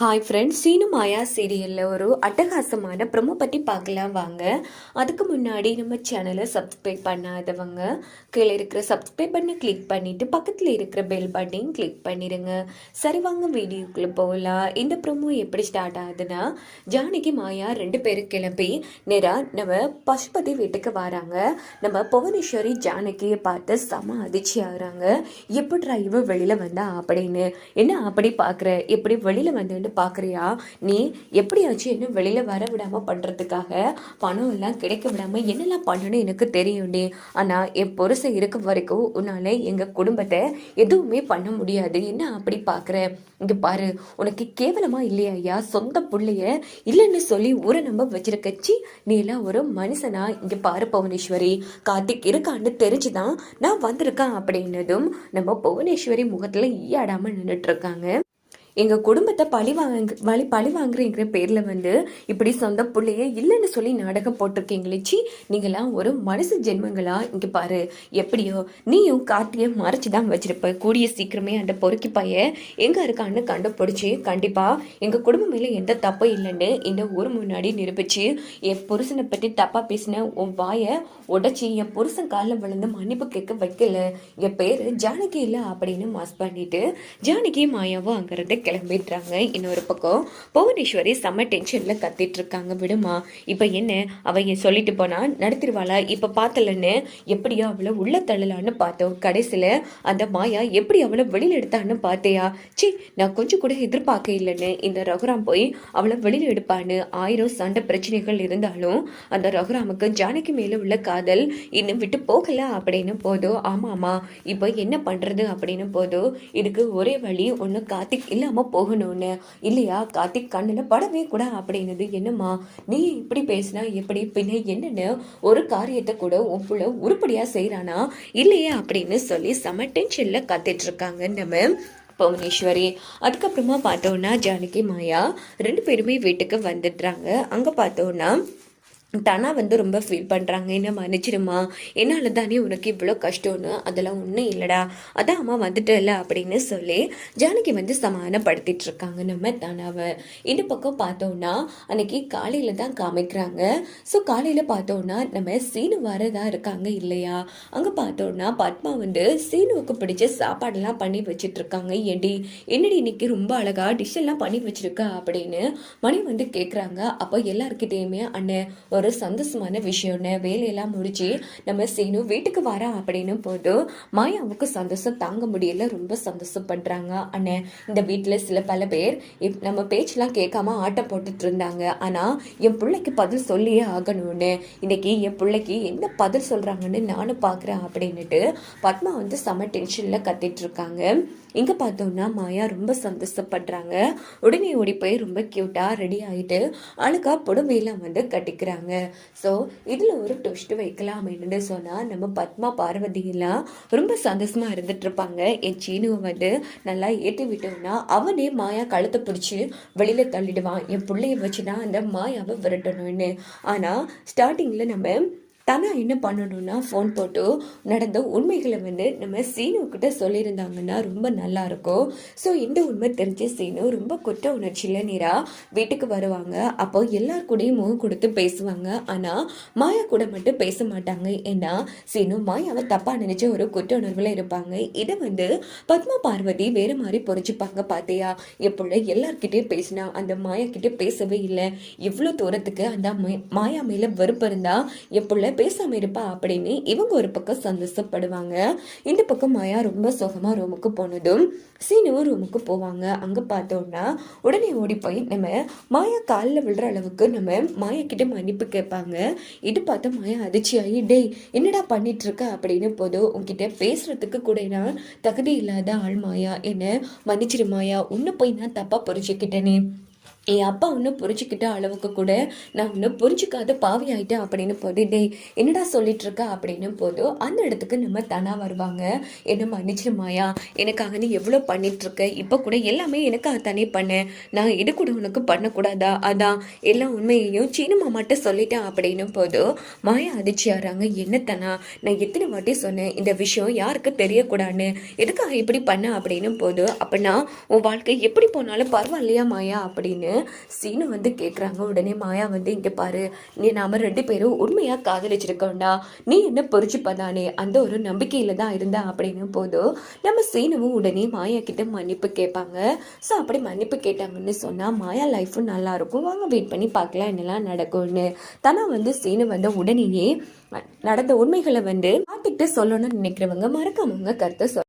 Hi friends Seenu மாயா சீரியலில் ஒரு அட்டகாசமான ப்ரொமோ பற்றி பார்க்கலாம் வாங்க. அதுக்கு முன்னாடி நம்ம சேனலை சப்ஸ்கிரைப் பண்ணாதவங்க கீழே இருக்கிற சப்ஸ்கிரைப் பண்ண கிளிக் பண்ணிவிட்டு பக்கத்தில் இருக்கிற பெல் பட்டையும் கிளிக் பண்ணிடுங்க சரி வாங்க வீடியோக்குள்ளே போகலாம். இந்த ப்ரொமோ எப்படி ஸ்டார்ட் ஆகுதுன்னா ஜானகி மாயா ரெண்டு பேரும் கிளம்பி நேராக நம்ம பசுபதி வீட்டுக்கு வராங்க. நம்ம புவனேஸ்வரி ஜானகியை பார்த்து செம அதிர்ச்சி ஆகுறாங்க. எப்படி இவ வெளியில் வந்தா அப்படின்னு? என்ன அப்படி பார்க்குற? எப்படி வெளியில் வந்துட்டு பார்க்குறியா? நீ எப்படியாச்சும் இன்னும் வெளியில் வர விடாமல் பண்ணுறதுக்காக பணம் எல்லாம் கிடைக்க விடாமல் என்னெல்லாம் பண்ணணும்னு எனக்கு தெரியும்டி ஆனால் என் பொருசை இருக்க வரைக்கும் உன்னால் எங்கள் குடும்பத்தை எதுவுமே பண்ண முடியாது. என்ன அப்படி பார்க்குற? இங்கே பாரு உனக்கு கேவலமாக இல்லையா ஐயா? சொந்த பிள்ளைய இல்லைன்னு சொல்லி ஊரை நம்ப வச்சிருக்கச்சி நீ எல்லாம் ஒரு மனுஷனா? இங்கே பாரு புவனேஸ்வரி. கார்த்திக் இருக்கான்னு தெரிஞ்சுதான் நான் வந்திருக்கேன் அப்படின்னதும் நம்ம புவனேஸ்வரி முகத்தில் ஈயாடாமல் நின்றுட்டு இருக்காங்க. எங்கள் குடும்பத்தை பழி வாங்க வழி பழி வாங்குறீங்கிற பேரில் வந்து இப்படி சொந்த பிள்ளைய இல்லைன்னு சொல்லி நாடகம் போட்டிருக்கீங்களே சி நீங்களாம் ஒரு மனுஷ ஜென்மங்களா? இங்கே பாரு எப்படியோ நீயும் காட்டிய மறைச்சி தான் வச்சிருப்ப. கூடிய சீக்கிரமே அந்த பொறுக்கி பையன் எங்கே இருக்கான்னு கண்டுபிடிச்சி கண்டிப்பாக எங்கள் குடும்பம் மேலே எந்த தப்பும் இல்லைன்னு இந்த ஊர் முன்னாடி நிரூபிச்சு என் புருஷனை பற்றி தப்பாக பேசின உன் வாயை உடச்சி என் புருஷன் காலில் விழுந்து மன்னிப்பு கேட்க வைக்கல. என் பேர் ஜானகி இல்லை அப்படின்னு மாஸ் பண்ணிட்டு ஜானகி மாயாவும் அங்கிருந்து கிளம்பிடுறாங்க. இன்னொரு பக்கம் புவனேஸ்வரி செம்ம டென்ஷனில் கத்திட்டு இருக்காங்க விடுமா இப்போ என்ன? அவங்க சொல்லிட்டு போனா நடத்திருவாளா? இப்போ பார்த்தலன்னு எப்படியா அவளை உள்ள தள்ளலான்னு பார்த்தோம். கடைசியில் அந்த மாயா எப்படி அவளை வெளியில் எடுத்தான்னு பார்த்தியா? சி நான் கொஞ்சம் கூட எதிர்பார்க்க இல்லைன்னு. இந்த ரகுராம் போய் அவளை வெளியில் எடுப்பான்னு ஆயிரம் சண்டை பிரச்சனைகள் இருந்தாலும் அந்த ரகுராமுக்கு ஜானகி மேலே உள்ள காதல் இன்னும் விட்டு போகல அப்படின்னு போதும் ஆமாமா இப்போ என்ன பண்றது? அப்படின்னு போதும் இதுக்கு ஒரே வழி ஒன்று கார்த்திக் நம்ம போகணும்னு. இல்லையா கார்த்திக் கண்ணில் படவே கூட அப்படின்னது என்னம்மா நீ இப்படி பேசினா எப்படி? பின்ன என்னன்னு ஒரு காரியத்தை கூட உன் புள்ள உருப்படியா செய்றானா? இல்லையா? அப்படின்னு சொல்லி செம டென்ஷன்ல கத்திட்டு இருக்காங்க நம்ம புவனேஸ்வரி. அதுக்கப்புறமா பார்த்தோன்னா ஜானகி மாயா ரெண்டு பேருமே வீட்டுக்கு வந்துடுறாங்க. அங்கே பார்த்தோன்னா தனா வந்து ரொம்ப ஃபீல் பண்ணுறாங்க என்ன மன்னிச்சிடுமா? என்னால் தானே உனக்கு இவ்வளோ கஷ்டம்னு? அதெல்லாம் ஒன்றும் இல்லைடா. அதான் அம்மா வந்துட்டல அப்படின்னு சொல்லி ஜானகி வந்து சமாதானப்படுத்திட்டு இருக்காங்க நம்ம தனாவை. இந்த பக்கம் பார்த்தோன்னா அன்னைக்கு காலையில் தான் காமிக்கிறாங்க. ஸோ காலையில் பார்த்தோன்னா நம்ம சீனு வரதா இருக்காங்க இல்லையா? அங்கே பார்த்தோன்னா பத்மா வந்து சீனுவுக்கு பிடிச்ச சாப்பாடெல்லாம் பண்ணி வச்சுட்டு இருக்காங்க ஏண்டி என்னடி இன்னைக்கு ரொம்ப அழகாக டிஷ்ஷெல்லாம் பண்ணி வச்சுருக்கா அப்படின்னு மணி வந்து கேட்குறாங்க அப்போ எல்லாருக்கிட்டேயுமே அண்ணன் ஒரு சந்தோஷமான விஷயம்னு வேலையெல்லாம் முடிச்சு நம்ம சீனு வீட்டுக்கு வரா அப்படின்னு போது மாயாவுக்கு சந்தோஷம் தாங்க முடியல. ரொம்ப சந்தோஷப்படுறாங்க அண்ணே இந்த வீட்டில் சில பல பேர் இப் நம்ம பேச்செல்லாம் கேட்காம ஆட்டம் போட்டுட்டு இருந்தாங்க. ஆனால் என் பிள்ளைக்கு பதில் சொல்லியே ஆகணும்னு. இன்னைக்கு என் பிள்ளைக்கு என்ன பதில் சொல்கிறாங்கன்னு நானும் பார்க்குறேன் அப்படின்னுட்டு பத்மா வந்து செம டென்ஷனில் கத்திட்டு இருக்காங்க. இங்கே பார்த்தோம்னா மாயா ரொம்ப சந்தோஷப்படுறாங்க. உடனே ஓடி போய் ரொம்ப க்யூட்டாக ரெடி ஆகிட்டு அழுக்கா புடவையெல்லாம் வந்து கட்டிக்கிறாங்க. ஸோ இதில் ஒரு டொஸ்ட் வைக்கலாம் அப்படின்னு சொன்னால் நம்ம பத்மா பார்வதியெல்லாம் ரொம்ப சந்தோஷமாக இருந்துட்டுருப்பாங்க என் சீனுவை வந்து நல்லா ஏற்றி விட்டோம்னா அவனே மாயா கழுத்தை பிடிச்சி வெளியில் தள்ளிடுவான். என் பிள்ளைய வச்சுனா அந்த மாயாவை விரட்டணும்னு. ஆனால் ஸ்டார்டிங்கில் நம்ம தனா என்ன பண்ணணும்னா ஃபோன் போட்டு நடந்த உண்மைகளை வந்து நம்ம சீனுக்கிட்ட சொல்லியிருந்தாங்கன்னா ரொம்ப நல்லா இருக்கும். ஸோ இந்த உண்மை தெரிஞ்ச சீனு ரொம்ப குற்ற உணர்ச்சியில் நேராக வீட்டுக்கு வருவாங்க. அப்போ எல்லார் கூடயும் முகம் கொடுத்து பேசுவாங்க. ஆனால் மாயா கூட மட்டும் பேச மாட்டாங்க. ஏன்னா சீனு மாயாவை தப்பாக நினச்ச ஒரு குற்ற உணர்வில் இருப்பாங்க. இதை வந்து பத்மா பார்வதி வேறு மாதிரி புரிஞ்சுப்பாங்க பார்த்தியா எப்பொழுது எல்லார்கிட்டையும் பேசினா அந்த மாயா கிட்டே பேசவே இல்லை. இவ்வளோ தூரத்துக்கு அந்த மாயா மேலே வெறுப்பு இருந்தால் எப்பொழுது பேசாமல் இருப்பா அப்படின்னு இவங்க ஒரு பக்கம் சந்தோஷப்படுவாங்க. இந்த பக்கம் மாயா ரொம்ப சோகமாக ரூமுக்கு போனதும் சீனுவும் ரூமுக்கு போவாங்க. அங்கே பார்த்தோம்னா உடனே ஓடி போய் நம்ம மாயா காலில் விழுற அளவுக்கு நம்ம மாயா கிட்ட மன்னிப்பு கேட்பாங்க. இது பார்த்து மாயா அதிர்ச்சியாகி டேய் என்னடா பண்ணிட்டுருக்க? அப்படின்னு போதும் உங்ககிட்ட பேசுகிறதுக்கு கூட நான் தகுதி இல்லாத ஆள் மாயா. என்ன? மன்னிச்சிரு மாயா. உன்னை போய் நான் தப்பாக புரிஞ்சுக்கிட்டேனே. என் அப்பா ஒன்றும் புரிஞ்சுக்கிட்ட அளவுக்கு கூட நான் ஒன்றும் புரிஞ்சுக்காத பாவி ஆயிட்டேன் அப்படின்னு போது டேய் என்னடா சொல்லிட்டு இருக்க அப்படின்னு போது அந்த இடத்துக்கு நம்ம தனா வருவாங்க. என்ன மன்னிச்சிருமாயா எனக்காக நீ எவ்வளோ பண்ணிட்டு இருக்க இப்போ கூட எல்லாமே எனக்காக தானே பண்ணேன் நான் இது கூட உனக்கு பண்ணக்கூடாதா? அதான் எல்லா உண்மையையும் சீன மாமாட்ட சொல்லிட்டேன். அப்படின்னு போது மாயா அதிர்ச்சியாராங்க என்ன தனா நான் எத்தனை வாட்டி சொன்னேன்? இந்த விஷயம் யாருக்கு தெரியக்கூடாதுன்னு? எதுக்காக இப்படி பண்ண? அப்படின்னு போது அப்பனா உன் வாழ்க்கை எப்படி போனாலும் பரவாயில்லையா மாயா? அப்படின்னு சீனு வந்து கேட்குறாங்க உடனே மாயா வந்து இங்கே பாரு நீ நாம ரெண்டு பேரும் உண்மையாக காதலிச்சிருக்கோண்டா நீ என்ன பொறிச்சுப்பதானே? அந்த ஒரு நம்பிக்கையில் தான் இருந்தா அப்படின்னு போதும் நம்ம சீனுவும் உடனே மாயா கிட்ட மன்னிப்பு கேட்பாங்க. ஸோ அப்படி மன்னிப்பு கேட்டாங்கன்னு சொன்னால் மாயா லைஃப்பும் நல்லாயிருக்கும் வாங்க வெயிட் பண்ணி பார்க்கலாம். என்னெல்லாம் நடக்கும்னு. தானா வந்து சீனு வந்து உடனேயே நடந்த உண்மைகளை வந்து பார்த்துக்கிட்டு சொல்லணும்னு நினைக்கிறவங்க மறக்காமவங்க கருத்தை சொல்